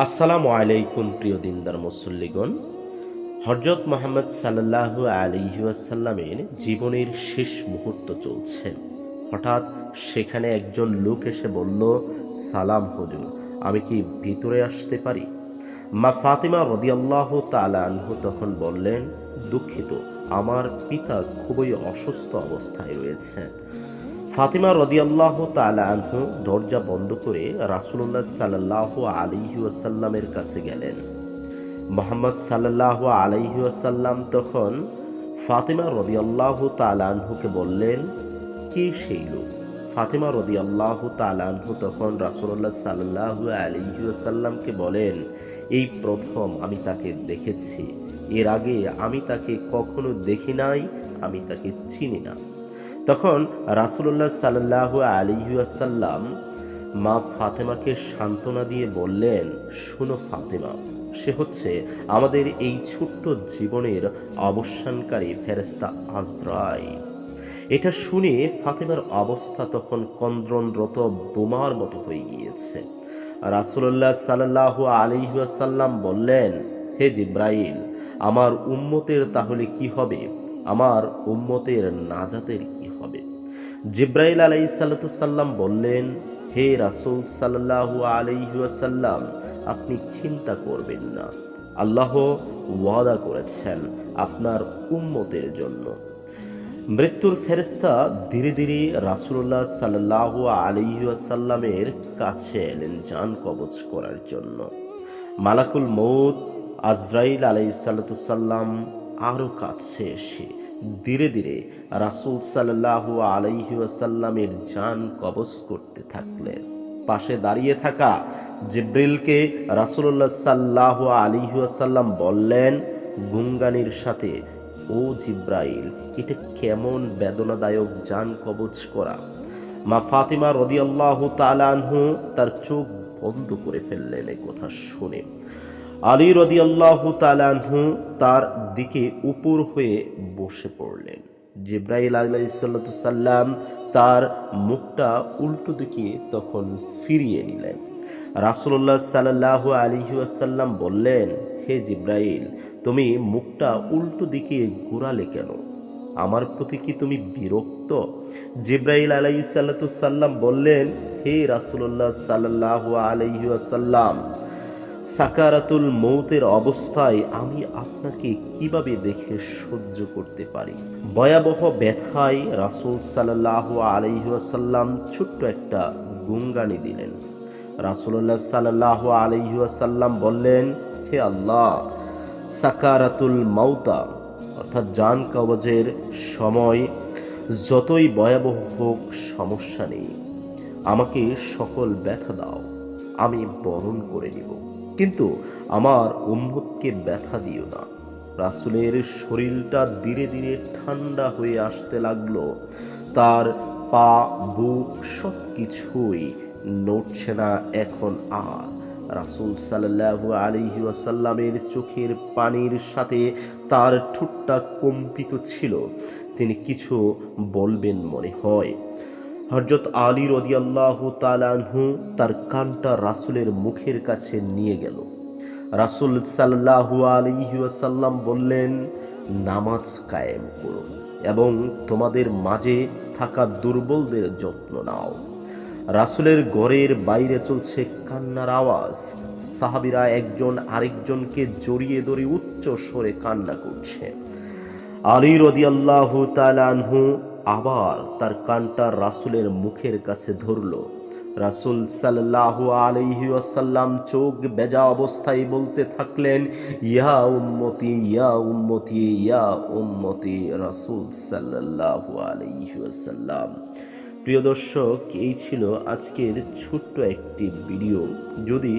আসসালামু আলাইকুম প্রিয় দিনদার মুসল্লিগণ। হজরত মোহাম্মদ সাল্লাহ আলিহাসাল্লামের জীবনের শেষ মুহূর্ত চলছে। হঠাৎ সেখানে একজন লোক এসে বলল, সালাম হুজুর, আমি কি ভিতরে আসতে পারি? মা ফাতিমা রদিয়াল্লাহ তালানহু তখন বললেন, দুঃখিত, আমার পিতা খুবই অসুস্থ অবস্থায় রয়েছে। ফাতিমা রদিয়াল্লাহ তালা আনহু দরজা বন্ধ করে রাসুল্লাহ সাল্লাহ আলিহি কাছে গেলেন। মোহাম্মদ সাল্লাহ আলাইহি তখন ফাতিমা রদিয়াল্লাহ তালা আনহুকে বললেন, কে সেই লোক? ফাতিমা রদিয়াল্লাহ তালা আনহু তখন রাসুল্লাহ সাল্লাহ আলিহি ওয়াসাল্লামকে বলেন, এই প্রথম আমি তাকে দেখেছি। এর আগে আমি তাকে কখনো দেখি নাই, আমি তাকে চিনি না। তখন রাসুল্লাহ সাল্লাহ আলিহাসাল্লাম মা ফাতেমাকে সান্ত্বনা দিয়ে বললেন, শুনো ফাতেমা, সে হচ্ছে আমাদের এই ছোট্ট জীবনের অবসানকারী ফেরেস্তা আজরাই এটা শুনে ফাতেমার অবস্থা তখন কন্দ্রনরত বোমার মতো হয়ে গিয়েছে। রাসুল্লাহ সাল্লাহ আলিহাসাল্লাম বললেন, হে জিব্রাইল, আমার উম্মতের তাহলে কি হবে? আমার উম্মতের নাজাতের কি জিব্রাইল আলাই সাল্লাম বললেন, হে রাসুল সাল্লাহ আলাইসাল্লাম আপনি চিন্তা করবেন না। আল্লাহ ওয়াদা করেছেন আপনার উম্মতের জন্য। মৃত্যুর ফেরেস্তা ধীরে ধীরে রাসুল্লাহ সাল্লাহ আলিহাসাল্লামের কাছে এলেন যান কবচ করার জন্য। মালাকুল মৌত আজরাইল আলাই সাল্লাম আরও কাছে এসে ধীরে ধীরে রাসুল সাল্লাহ আলাইহি আসাল্লামের যান কবজ করতে থাকলেন। পাশে দাঁড়িয়ে থাকা জিব্রিলকে রাসুল্লাহ সাল্লাহ আলিহি আসাল্লাম বললেন গুঙ্গানির সাথে ও জিব্রাইল, এটা কেমন বেদনাদায়ক যান কবজ করা। মা ফাতিমা রদিয়াল্লাহ তালানহু তার চোখ বন্ধ করে ফেললেন এ কথা শুনে। আলী রদিয়াল্লাহ তালানহু তার দিকে উপর হয়ে বসে পড়লেন। জিব্রাইল আলাইসাল্লাম তার মুখটা উল্টো দিকে তখন ফিরিয়ে নিলেন। রাসুল্লাহ সাল্লাহ আলিহাসাল্লাম বললেন, হে জিব্রাইল, তুমি মুখটা উল্টো দিকে ঘুরালে কেন? আমার প্রতি কি তুমি বিরক্ত? জিব্রাইল আলাই সাল্লাম বললেন, হে রাসুল্লাহ সাল্লাহ আলহিউসাল্লাম সাকারাতুল মৌতের অবস্থায় আমি আপনাকে কীভাবে দেখে সহ্য করতে পারি? ভয়াবহ ব্যথায় রাসুল সাল্লাহ আলহিহাসাল্লাম ছোট্ট একটা গুঙ্গানি দিলেন। রাসুল্লাহ সাল্লাহ আলহিহাসাল্লাম বললেন, হে আল্লাহ, সাকারাতুল মাউতা অর্থাৎ জান কবজের সময় যতই ভয়াবহ হোক সমস্যা নেই। আমাকে সকল ব্যথা দাও, আমি বরণ করে নিব। কিন্তু আমার উম্মতকে ব্যথা দিও না। রাসুলের শরীরটা ধীরে ধীরে ঠান্ডা হয়ে আসতে লাগল। তার পা, বুক সব কিছুই নড়ছে না এখন আর। রাসুল সাল্লাহু আলিহি ওয়াসাল্লামের চোখের পানির সাথে তার ঠোঁটটা কম্পিত ছিল। তিনি কিছু বলবেন মনে হয়। হজরত আলী রদিয়াল্লাহ তালানহু তার কানটা রাসুলের মুখের কাছে নিয়ে গেল। রাসুল সাল্লাহু আলিহাসাল্লাম বললেন, নামাজ কায়েম করো এবং তোমাদের মাঝে থাকা দুর্বলদের যত্ন নাও। রাসুলের ঘরের বাইরে চলছে কান্নার আওয়াজ। সাহাবিরা একজন আরেকজনকে জড়িয়ে ধরে উচ্চ স্বরে কান্না করছে। আলী রদিয়াল্লাহ তালানহু আবার তার কানটা রাসুলের মুখের কাছে ধরল। রাসুল সাল্লাহ আলহি আসাল্লাম চোখ বেজা অবস্থায় বলতে থাকলেন, ইয়া উম্মতি ইয়া উম্মতি ইয়া উম্মতি রাসুল সাল্লাহ আলহি আসাল্লাম প্রিয় দর্শক, এই ছিল আজকের ছোট্ট একটি ভিডিও। যদি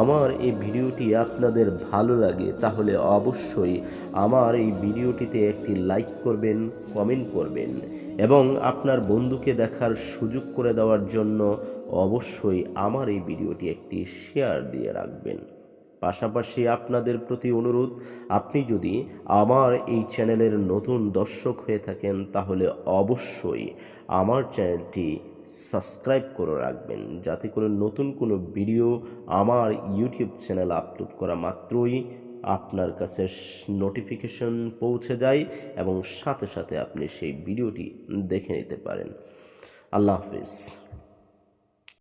আমার এই ভিডিওটি আপনাদের ভালো লাগে, তাহলে অবশ্যই আমার এই ভিডিওটিতে একটি লাইক করবেন, কমেন্ট করবেন। এবং আপনার বন্ধুকে দেখার সুযোগ করে দেওয়ার জন্য অবশ্যই আমার এই ভিডিওটি একটি শেয়ার দিয়ে রাখবেন। পাশাপাশি আপনাদের প্রতি অনুরোধ, আপনি যদি আমার এই চ্যানেলের নতুন দর্শক হয়ে থাকেন, তাহলে অবশ্যই আমার চ্যানেলটি সাবস্ক্রাইব করে রাখবেন। যাতে করে নতুন কোনো ভিডিও আমার ইউটিউব চ্যানেল আপলোড করা মাত্রই আপনার কাছে নোটিফিকেশন পৌঁছে যায় এবং সাথে সাথে আপনি সেই ভিডিওটি দেখে নিতে পারেন। আল্লাহ হাফিজ।